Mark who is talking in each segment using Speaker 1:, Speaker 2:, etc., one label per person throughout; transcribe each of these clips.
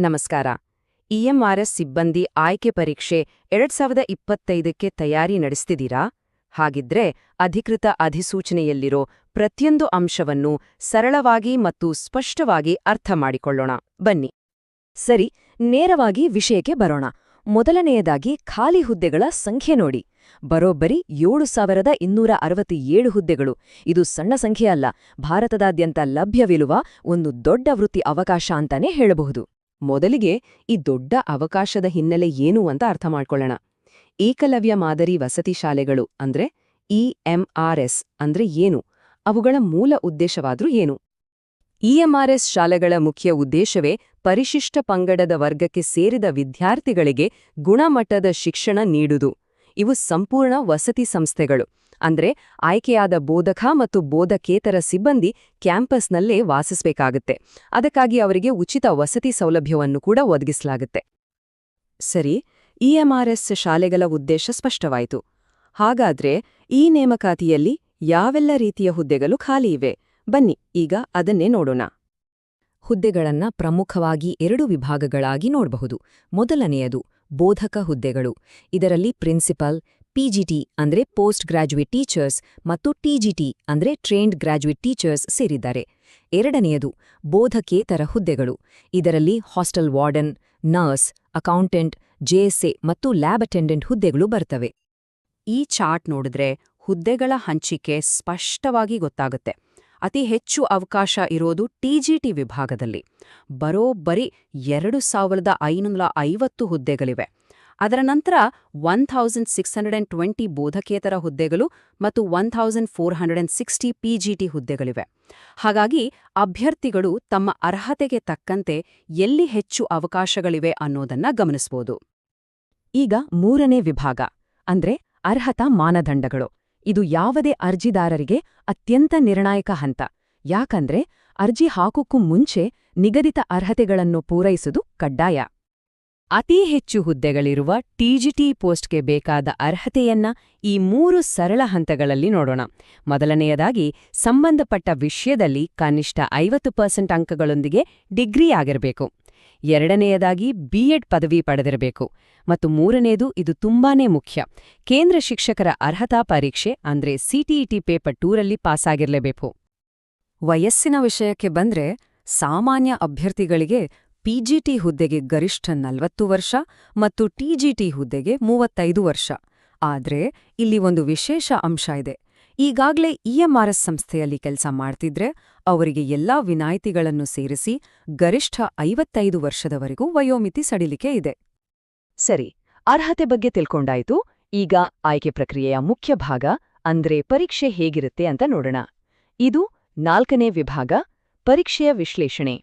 Speaker 1: ನಮಸ್ಕಾರ. ಇಎಂಆರ್ಎಸ್ ಸಿಬ್ಬಂದಿ ಆಯ್ಕೆ ಪರೀಕ್ಷೆ ಎರಡ್ ಸಾವಿರದ ಇಪ್ಪತ್ತೈದಕ್ಕೆ ತಯಾರಿ ನಡೆಸ್ತಿದ್ದೀರಾ? ಹಾಗಿದ್ರೆ ಅಧಿಕೃತ ಅಧಿಸೂಚನೆಯಲ್ಲಿರೋ ಪ್ರತಿಯೊಂದು ಅಂಶವನ್ನು ಸರಳವಾಗಿ ಮತ್ತು ಸ್ಪಷ್ಟವಾಗಿ ಅರ್ಥ ಮಾಡಿಕೊಳ್ಳೋಣ. ಬನ್ನಿ.
Speaker 2: ಸರಿ, ನೇರವಾಗಿ ವಿಷಯಕ್ಕೆ ಬರೋಣ. ಮೊದಲನೆಯದಾಗಿ ಖಾಲಿ ಹುದ್ದೆಗಳ ಸಂಖ್ಯೆ ನೋಡಿ. ಬರೋಬ್ಬರಿ ಏಳು ಸಾವಿರದ ಇನ್ನೂರ ಅರವತ್ತೇಳು ಹುದ್ದೆಗಳು. ಇದು ಸಣ್ಣ ಸಂಖ್ಯೆ ಅಲ್ಲ, ಭಾರತದಾದ್ಯಂತ ಲಭ್ಯವಿರುವ ಒಂದು ದೊಡ್ಡ ವೃತ್ತಿ ಅವಕಾಶ ಅಂತಾನೆ ಹೇಳಬಹುದು.
Speaker 1: ಮೊದಲಿಗೆ ಈ ದೊಡ್ಡ ಅವಕಾಶದ ಹಿನ್ನೆಲೆ ಏನು ಅಂತ ಅರ್ಥ ಮಾಡ್ಕೊಳ್ಳೋಣ. ಏಕಲವ್ಯ ಮಾದರಿ ವಸತಿ ಶಾಲೆಗಳು ಅಂದ್ರೆ ಇಎಂಆರ್ಎಸ್ ಅಂದ್ರೆ ಏನು? ಅವುಗಳ ಮೂಲ ಉದ್ದೇಶವಾದ್ರೂ ಏನು? ಇಎಂಆರ್ಎಸ್ ಶಾಲೆಗಳ ಮುಖ್ಯ ಉದ್ದೇಶವೇ ಪರಿಶಿಷ್ಟ ಪಂಗಡದ ವರ್ಗಕ್ಕೆ ಸೇರಿದ ವಿದ್ಯಾರ್ಥಿಗಳಿಗೆ ಗುಣಮಟ್ಟದ ಶಿಕ್ಷಣ ನೀಡುವುದು. ಇವು ಸಂಪೂರ್ಣ ವಸತಿ ಸಂಸ್ಥೆಗಳು. ಅಂದ್ರೆ ಆಯ್ಕೆಯಾದ ಬೋಧಕ ಮತ್ತು ಬೋಧಕೇತರ ಸಿಬ್ಬಂದಿ ಕ್ಯಾಂಪಸ್ನಲ್ಲೇ ವಾಸಿಸಬೇಕಾಗುತ್ತೆ. ಅದಕ್ಕಾಗಿ ಅವರಿಗೆ ಉಚಿತ ವಸತಿ ಸೌಲಭ್ಯವನ್ನು ಕೂಡ ಒದಗಿಸಲಾಗುತ್ತೆ. ಸರಿ ಇಎಂಆರ್ಎಸ್ ಶಾಲೆಗಳ ಉದ್ದೇಶ ಸ್ಪಷ್ಟವಾಯಿತು. ಹಾಗಾದ್ರೆ ಈ ನೇಮಕಾತಿಯಲ್ಲಿ ಯಾವೆಲ್ಲ ರೀತಿಯ ಹುದ್ದೆಗಳು ಖಾಲಿ ಇವೆ? ಬನ್ನಿ, ಈಗ ಅದನ್ನೇ ನೋಡೋಣ.
Speaker 2: ಹುದ್ದೆಗಳನ್ನ ಪ್ರಮುಖವಾಗಿ ಎರಡು ವಿಭಾಗಗಳಾಗಿ ನೋಡಬಹುದು. ಮೊದಲನೆಯದು ಬೋಧಕ ಹುದ್ದೆಗಳು. ಇದರಲ್ಲಿ ಪ್ರಿನ್ಸಿಪಲ್ ಪಿಜಿಟಿ ಅಂದ್ರೆ ಪೋಸ್ಟ್ ಗ್ರಾಜ್ಯುಯೇಟ್ ಟೀಚರ್ಸ್ ಮತ್ತು ಟಿಜಿಟಿ ಅಂದ್ರೆ ಟ್ರೈನ್ಡ್ ಗ್ರಾಜ್ಯುಯೇಟ್ ಟೀಚರ್ಸ್ ಸೇರಿದ್ದಾರೆ. ಎರಡನೆಯದು ಬೋಧಕೇತರ ಹುದ್ದೆಗಳು. ಇದರಲ್ಲಿ hostel warden, nurse, accountant JSA ಮತ್ತು ಲ್ಯಾಬ್ ಅಟೆಂಡೆಂಟ್ ಹುದ್ದೆಗಳು ಬರ್ತವೆ.
Speaker 1: ಈ ಚಾರ್ಟ್ ನೋಡಿದ್ರೆ ಹುದ್ದೆಗಳ ಹಂಚಿಕೆ ಸ್ಪಷ್ಟವಾಗಿ ಗೊತ್ತಾಗುತ್ತೆ. ಅತಿ ಹೆಚ್ಚು ಅವಕಾಶ ಇರೋದು ಟಿಜಿಟಿ ವಿಭಾಗದಲ್ಲಿ. ಬರೋಬ್ಬರಿ ಎರಡು ಸಾವಿರದ ಐನೂರ ಐವತ್ತು ಹುದ್ದೆಗಳಿವೆ. ಅದರ ನಂತರ one thousand six hundred and twenty ಬೋಧಕೇತರ ಹುದ್ದೆಗಳು ಮತ್ತು one thousand four hundred and sixty P G T ಹುದ್ದೆಗಳಿವೆ. ಹಾಗಾಗಿ ಅಭ್ಯರ್ಥಿಗಳು ತಮ್ಮ ಅರ್ಹತೆಗೆ ತಕ್ಕಂತೆ ಎಲ್ಲಿ ಹೆಚ್ಚು ಅವಕಾಶಗಳಿವೆ ಅನ್ನೋದನ್ನ ಗಮನಿಸಬಹುದು
Speaker 2: ಈಗ ಮೂರನೇ ವಿಭಾಗ, ಅಂದ್ರೆ ಅರ್ಹತಾ ಮಾನದಂಡಗಳು. ಇದು ಯಾವುದೇ ಅರ್ಜಿದಾರರಿಗೆ ಅತ್ಯಂತ ನಿರ್ಣಾಯಕ ಹಂತ. ಯಾಕಂದ್ರೆ, ಅರ್ಜಿ ಹಾಕೋಕ್ಕೂ ಮುಂಚೆ ನಿಗದಿತ ಅರ್ಹತೆಗಳನ್ನು ಪೂರೈಸುವುದು ಕಡ್ಡಾಯ.
Speaker 1: ಅತಿ ಹೆಚ್ಚು ಹುದ್ದೆಗಳಿರುವ ಟಿಜಿಟಿ ಪೋಸ್ಟ್ಗೆ ಬೇಕಾದ ಅರ್ಹತೆಯನ್ನ ಈ ಮೂರು ಸರಳ ಹಂತಗಳಲ್ಲಿ ನೋಡೋಣ. ಮೊದಲನೆಯದಾಗಿ, ಸಂಬಂಧಪಟ್ಟ ವಿಷಯದಲ್ಲಿ ಕನಿಷ್ಠ ಐವತ್ತು ಪರ್ಸೆಂಟ್ ಅಂಕಗಳೊಂದಿಗೆ ಡಿಗ್ರಿ ಆಗಿರಬೇಕು. ಎರಡನೆಯದಾಗಿ ಬಿಎಡ್ ಪದವಿ ಪಡೆದಿರಬೇಕು. ಮತ್ತು ಮೂರನೆಯದು ಇದು ತುಂಬಾನೇ ಮುಖ್ಯ. ಕೇಂದ್ರ ಶಿಕ್ಷಕರ ಅರ್ಹತಾ ಪರೀಕ್ಷೆ, ಅಂದ್ರೆ ಸಿಟಿಇಟಿ ಪೇಪರ್ ಟೂರಲ್ಲಿ ಪಾಸಾಗಿರಲೇಬೇಕು. ವಯಸ್ಸಿನ ವಿಷಯಕ್ಕೆ ಬಂದ್ರೆ, ಸಾಮಾನ್ಯ ಅಭ್ಯರ್ಥಿಗಳಿಗೆ ಪಿಜಿಟಿ ಹುದ್ದೆಗೆ ಗರಿಷ್ಠ ನಲವತ್ತು ವರ್ಷ ಮತ್ತು ಟಿಜಿಟಿ ಹುದ್ದೆಗೆ ಮೂವತ್ತೈದು ವರ್ಷ. ಆದ್ರೆ, ಇಲ್ಲಿ ಒಂದು ವಿಶೇಷ ಅಂಶ ಇದೆ. ಈಗಾಗ್ಲೇ ಇಎಂಆರ್ಎಸ್ ಸಂಸ್ಥೆಯಲ್ಲಿ ಕೆಲಸ ಮಾಡ್ತಿದ್ರೆ ಅವರಿಗೆ ಎಲ್ಲಾ ವಿನಾಯಿತಿಗಳನ್ನು ಸೇರಿಸಿ ಗರಿಷ್ಠ ಐವತ್ತೈದು ವರ್ಷದವರೆಗೂ ವಯೋಮಿತಿ ಸಡಿಲಿಕೆ ಇದೆ.
Speaker 2: ಸರಿ, ಅರ್ಹತೆ ಬಗ್ಗೆ ತಿಳ್ಕೊಂಡಾಯ್ತು. ಈಗ ಆಯ್ಕೆ ಪ್ರಕ್ರಿಯೆಯ ಮುಖ್ಯ ಭಾಗ, ಅಂದ್ರೆ ಪರೀಕ್ಷೆ ಹೇಗಿರುತ್ತೆ ಅಂತ ನೋಡೋಣ. ಇದು ನಾಲ್ಕನೇ ವಿಭಾಗ, ಪರೀಕ್ಷೆಯ ವಿಶ್ಲೇಷಣೆ.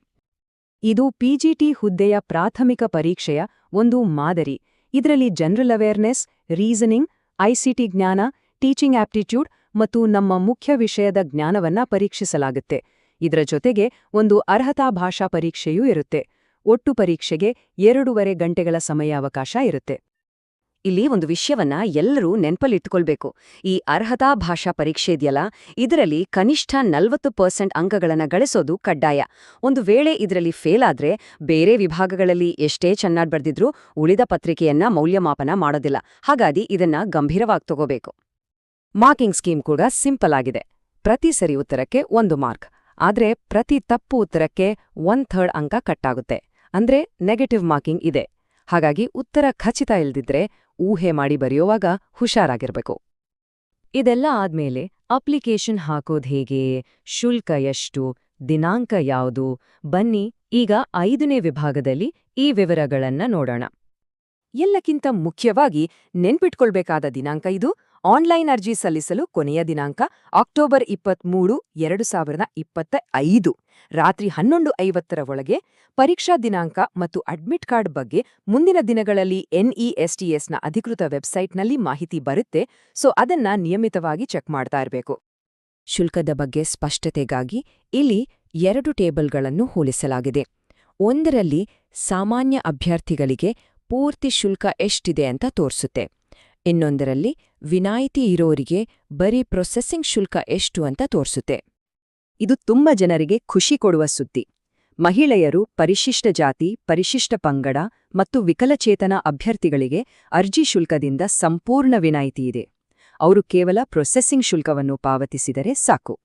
Speaker 1: ಇದು ಪಿಜಿಟಿ ಹುದ್ದೆಯ ಪ್ರಾಥಮಿಕ ಪರೀಕ್ಷೆಯ ಒಂದು ಮಾದರಿ. ಇದರಲ್ಲಿ ಜನರಲ್ ಅವೇರ್ನೆಸ್, ರೀಸನಿಂಗ್ ಐಸಿಟಿ ಜ್ಞಾನ, ಟೀಚಿಂಗ್ ಆಪ್ಟಿಟ್ಯೂಡ್ ಮತ್ತು ನಮ್ಮ ಮುಖ್ಯ ವಿಷಯದ ಜ್ಞಾನವನ್ನ ಪರೀಕ್ಷಿಸಲಾಗುತ್ತೆ. ಇದರ ಜೊತೆಗೆ ಒಂದು ಅರ್ಹತಾ ಭಾಷಾ ಪರೀಕ್ಷೆಯೂ ಇರುತ್ತೆ. ಒಟ್ಟು ಪರೀಕ್ಷೆಗೆ ಎರಡೂವರೆ ಗಂಟೆಗಳ ಸಮಯಾವಕಾಶ ಇರುತ್ತೆ.
Speaker 2: ಇಲ್ಲಿ ಒಂದು ವಿಷಯವನ್ನ ಎಲ್ಲರೂ ನೆನಪಲ್ಲಿಟ್ಟುಕೊಳ್ಬೇಕು. ಈ ಅರ್ಹತಾ ಭಾಷಾ ಪರೀಕ್ಷೆ ಇದೆಯಲ್ಲ, ಇದರಲ್ಲಿ ಕನಿಷ್ಠ ನಲವತ್ತು ಪರ್ಸೆಂಟ್ ಅಂಕಗಳನ್ನ ಗಳಿಸೋದು ಕಡ್ಡಾಯ. ಒಂದು ವೇಳೆ ಇದರಲ್ಲಿ ಫೇಲ್ ಆದ್ರೆ ಬೇರೆ ವಿಭಾಗಗಳಲ್ಲಿ ಎಷ್ಟೇ ಚೆನ್ನಾಗಿ ಬರ್ದಿದ್ರೂ ಉಳಿದ ಪತ್ರಿಕೆಯನ್ನ ಮೌಲ್ಯಮಾಪನ ಮಾಡೋದಿಲ್ಲ. ಹಾಗಾಗಿ ಇದನ್ನ ಗಂಭೀರವಾಗಿ ತಗೋಬೇಕು. ಮಾರ್ಕಿಂಗ್ ಸ್ಕೀಮ್ ಕೂಡ ಸಿಂಪಲ್ ಆಗಿದೆ. ಪ್ರತಿ ಸರಿ ಉತ್ತರಕ್ಕೆ ಒಂದು ಮಾರ್ಕ್. ಆದ್ರೆ ಪ್ರತಿ ತಪ್ಪು ಉತ್ತರಕ್ಕೆ ಒನ್ ಥರ್ಡ್ ಅಂಕ ಕಟ್ಟಾಗುತ್ತೆ. ಅಂದ್ರೆ ನೆಗೆಟಿವ್ ಮಾರ್ಕಿಂಗ್ ಇದೆ. ಹಾಗಾಗಿ ಉತ್ತರ ಖಚಿತ ಇಲ್ದಿದ್ರೆ ಊಹೆ ಮಾಡಿ ಬರೆಯುವಾಗ ಹುಷಾರಾಗಿರ್ಬೇಕು. ಇದೆಲ್ಲ ಆದ್ಮೇಲೆ ಅಪ್ಲಿಕೇಶನ್ ಹಾಕೋದ್ ಹೇಗೆ? ಶುಲ್ಕ ಎಷ್ಟು? ದಿನಾಂಕ ಯಾವುದು? ಬನ್ನಿ, ಈಗ ಐದನೇ ವಿಭಾಗದಲ್ಲಿ ಈ ವಿವರಗಳನ್ನ ನೋಡೋಣ. ಎಲ್ಲಕ್ಕಿಂತ ಮುಖ್ಯವಾಗಿ ನೆನ್ಪಿಟ್ಕೊಳ್ಬೇಕಾದ ದಿನಾಂಕ ಇದು? ಆನ್ಲೈನ್ ಅರ್ಜಿ ಸಲ್ಲಿಸಲು ಕೊನೆಯ ದಿನಾಂಕ ಅಕ್ಟೋಬರ್ ಇಪ್ಪತ್ಮೂರು, ಎರಡು ಸಾವಿರದ ಇಪ್ಪತ್ತ ಐದು. ರಾತ್ರಿ ಹನ್ನೊಂದು ಐವತ್ತರ ಒಳಗೆ ಪರೀಕ್ಷಾ ದಿನಾಂಕ ಮತ್ತು ಅಡ್ಮಿಟ್ ಕಾರ್ಡ್ ಬಗ್ಗೆ ಮುಂದಿನ ದಿನಗಳಲ್ಲಿ ಎನ್ಇಎಸ್ಟಿಎಸ್ನ ಅಧಿಕೃತ ವೆಬ್ಸೈಟ್ನಲ್ಲಿ ಮಾಹಿತಿ ಬರುತ್ತೆ, ಸೊ ಅದನ್ನ ನಿಯಮಿತವಾಗಿ ಚೆಕ್ ಮಾಡ್ತಾ ಇರಬೇಕು. ಶುಲ್ಕದ ಬಗ್ಗೆ ಸ್ಪಷ್ಟತೆಗಾಗಿ ಇಲ್ಲಿ ಎರಡು ಟೇಬಲ್ಗಳನ್ನು ಹೋಲಿಸಲಾಗಿದೆ. ಒಂದರಲ್ಲಿ ಸಾಮಾನ್ಯ ಅಭ್ಯರ್ಥಿಗಳಿಗೆ ಪೂರ್ತಿ ಶುಲ್ಕ ಎಷ್ಟಿದೆ ಅಂತ ತೋರಿಸುತ್ತೆ. ಇನ್ನೊಂದರಲ್ಲಿ, ವಿನಾಯಿತಿ ಇರೋರಿಗೆ ಬರೀ ಪ್ರೊಸೆಸಿಂಗ್ ಶುಲ್ಕ ಎಷ್ಟು ಅಂತ ತೋರಿಸುತ್ತೆ. ಇದು ತುಂಬ ಜನರಿಗೆ ಖುಷಿ ಕೊಡುವ ಸುದ್ದಿ. ಮಹಿಳೆಯರು ಪರಿಶಿಷ್ಟ ಜಾತಿ, ಪರಿಶಿಷ್ಟ ಪಂಗಡ ಮತ್ತು ವಿಕಲಚೇತನ ಅಭ್ಯರ್ಥಿಗಳಿಗೆ ಅರ್ಜಿ ಶುಲ್ಕದಿಂದ ಸಂಪೂರ್ಣ ವಿನಾಯಿತಿ ಇದೆ. ಅವರು ಕೇವಲ ಪ್ರೊಸೆಸಿಂಗ್ ಶುಲ್ಕವನ್ನು ಪಾವತಿಸಿದರೆ ಸಾಕು.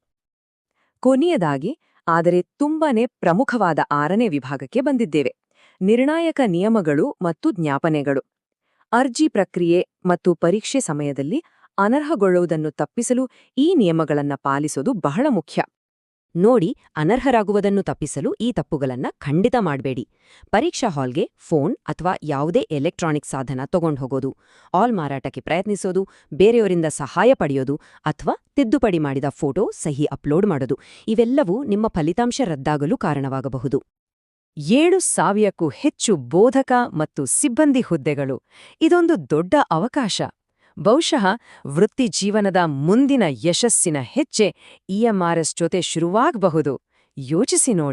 Speaker 2: ಕೊನೆಯದಾಗಿ, ಆದರೆ ತುಂಬಾನೇ ಪ್ರಮುಖವಾದ ಆರನೇ ವಿಭಾಗಕ್ಕೆ ಬಂದಿದ್ದೇವೆ. ನಿರ್ಣಾಯಕ ನಿಯಮಗಳು ಮತ್ತು ಜ್ಞಾಪನೆಗಳು. ಅರ್ಜಿ ಪ್ರಕ್ರಿಯೆ ಮತ್ತು ಪರೀಕ್ಷೆ ಸಮಯದಲ್ಲಿ ಅನರ್ಹಗೊಳ್ಳುವುದನ್ನು ತಪ್ಪಿಸಲು ಈ ನಿಯಮಗಳನ್ನು ಪಾಲಿಸೋದು ಬಹಳ ಮುಖ್ಯ. ನೋಡಿ, ಅನರ್ಹರಾಗುವುದನ್ನು ತಪ್ಪಿಸಲು ಈ ತಪ್ಪುಗಳನ್ನ ಖಂಡಿತ ಮಾಡಬೇಡಿ. ಪರೀಕ್ಷಾ ಹಾಲ್ಗೆ ಫೋನ್ ಅಥವಾ ಯಾವುದೇ ಎಲೆಕ್ಟ್ರಾನಿಕ್ ಸಾಧನ ತಗೊಂಡು ಹೋಗೋದು ಆಲ್ ಮಾರಾಟಕ್ಕೆ ಪ್ರಯತ್ನಿಸೋದು, ಬೇರೆಯವರಿಂದ ಸಹಾಯ ಪಡೆಯೋದು ಅಥವಾ ತಿದ್ದುಪಡಿ ಮಾಡಿದ ಫೋಟೋ ಸಹಿ ಅಪ್ಲೋಡ್ ಮಾಡೋದು, ಇವೆಲ್ಲವೂ ನಿಮ್ಮ ಫಲಿತಾಂಶ ರದ್ದಾಗಲು ಕಾರಣವಾಗಬಹುದು. ಏಳು ಸಾವಿರಕ್ಕೂ ಹೆಚ್ಚು ಬೋಧಕ ಮತ್ತು ಸಿಬ್ಬಂದಿ ಹುದ್ದೆಗಳು. ಇದೊಂದು ದೊಡ್ಡ ಅವಕಾಶ. ಬಹುಶಃ ವೃತ್ತಿ ಜೀವನದ ಮುಂದಿನ ಯಶಸ್ಸಿನ ಹೆಜ್ಜೆ ಇಎಂಆರ್ಎಸ್ ಜೊತೆ ಶುರುವಾಗಬಹುದು. ಯೋಚಿಸಿ ನೋಡಿ.